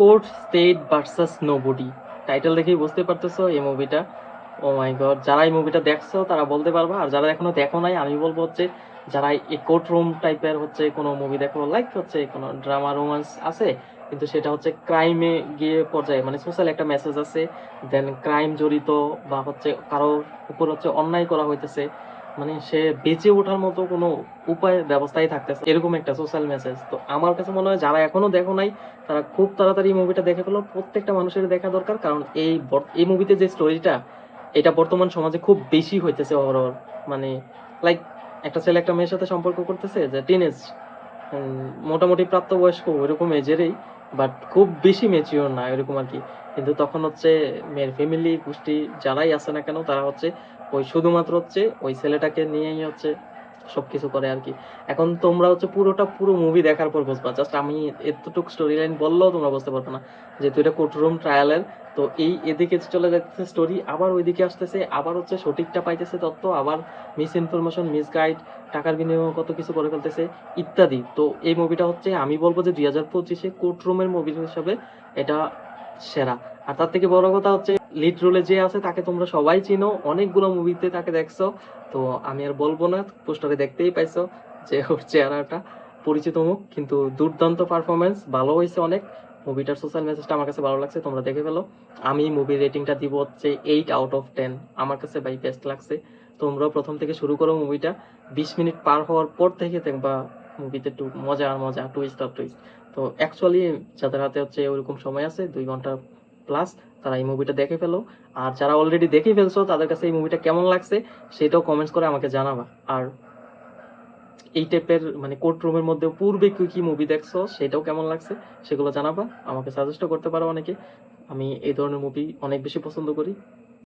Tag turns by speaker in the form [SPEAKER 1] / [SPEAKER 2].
[SPEAKER 1] Court, state versus nobody. Title দেখেই বুঝতে পারতেছো এই মুভিটা ও মাই গড যারা এই মুভিটা দেখছ, তারা বলতে পারবা। আর যারা এখনও দেখো নাই, আমি বলব হচ্ছে, যারা এই কোর্ট রুম টাইপের হচ্ছে কোনো মুভি দেখো লাইক হচ্ছে কোনো ড্রামা রোমান্স আছে, কিন্তু সেটা হচ্ছে ক্রাইমে গিয়ে পর্যায়ে মানে সোশ্যাল একটা মেসেজ আছে দেন ক্রাইম জড়িত বা হচ্ছে কারোর উপর হচ্ছে অন্যায় করা হইতেছে। মানে সে বেঁচে ওঠার মতো কোনো উপায়, ব্যবস্থাই থাকতেছে এরকম একটা সোশ্যাল মেসেজ তো আমার কাছে মনে হয় যারা এখনও দেখো নাই, তারা খুব তাড়াতাড়ি মুভিটা দেখে ফেলো। প্রত্যেকটা মানুষের দেখা দরকার, কারণ এই এই মুভিতে যে স্টোরিটা এটা বর্তমান সমাজে খুব বেশি হইতেছে ওভারঅল মানে লাইক একটা ছেলে একটা মেয়ের সাথে সম্পর্ক করতেছে যে টিনেজ মোটামুটি প্রাপ্তবয়স্ক ওইরকম এজেরই বাট খুব বেশি মেচিওর না, এরকম আর কি। কিন্তু তখন হচ্ছে মেয়ের ফ্যামিলি গোষ্ঠী যারাই আছে না কেন, তারা হচ্ছে ওই শুধুমাত্র হচ্ছে ওই ছেলেটাকে নিয়েই হচ্ছে সবকিছু করে আর কি। এখন তোমরা হচ্ছে পুরোটা পুরো মুভি দেখার পর বুঝবা। জাস্ট আমি এতটুকু স্টোরি লাইন বললেও তোমরা বুঝতে পারবে না। যেহেতু এটা কোর্টরুম ট্রায়ালের তো এই এদিকে চলে যাচ্ছে স্টোরি আবার ওইদিকে আসতেছে, আবার হচ্ছে সঠিকটা পাইতেছে তত্ত্ব, আবার মিস ইনফরমেশন মিস গাইড টাকার বিনিময়ে কত কিছু করে ফেলতেছে, ইত্যাদি। তো এই মুভিটা হচ্ছে, আমি বলব যে দুই হাজার পঁচিশে কোর্টরুমের মুভি হিসাবে এটা সেরা। আর তার থেকে বড় কথা হচ্ছে লিড রোলে যে আছে তাকে তোমরা সবাই চিনো, অনেকগুলো মুভিতে তাকে দেখছ। তো আমি আর বলব না, পোস্টারে দেখতেই পাইছো যে ওর চেহারাটা পরিচিত মুখ, কিন্তু দুর্দান্ত পারফরমেন্স ভালো হয়েছে অনেক। মুভিটার সোশ্যাল মেসেজটা আমার কাছে ভালো লাগছে, তোমরা দেখে ফেলো। আমি মুভির রেটিংটা দিব হচ্ছে এইট আউট অফ টেন আমার কাছে ভাই বেস্ট লাগছে। তোমরাও প্রথম থেকে শুরু করো মুভিটা বিশ মিনিট পার হওয়ার পর থেকে দেখবা মুভিতে একটু মজা আর মজা টুইস্ট আর টুইস্ট তো অ্যাকচুয়ালি যাদের হাতে হচ্ছে ওইরকম সময় আছে, দুই ঘণ্টা প্লাস তারা এই মুভিটা দেখে ফেলো। আর যারা অলরেডি দেখে ফেলছো, তাদের কাছে এই মুভিটা কেমন লাগছে, সেটাও কমেন্টস করে আমাকে জানাবা। আর এই টাইপের মানে কোর্ট রুমের মধ্যে পূর্বে কী কী মুভি দেখছ, সেটাও কেমন লাগছে, সেগুলো জানাবা। আমাকে সাজেস্টও করতে পারো অনেকে। আমি এই ধরনের মুভি অনেক বেশি পছন্দ করি।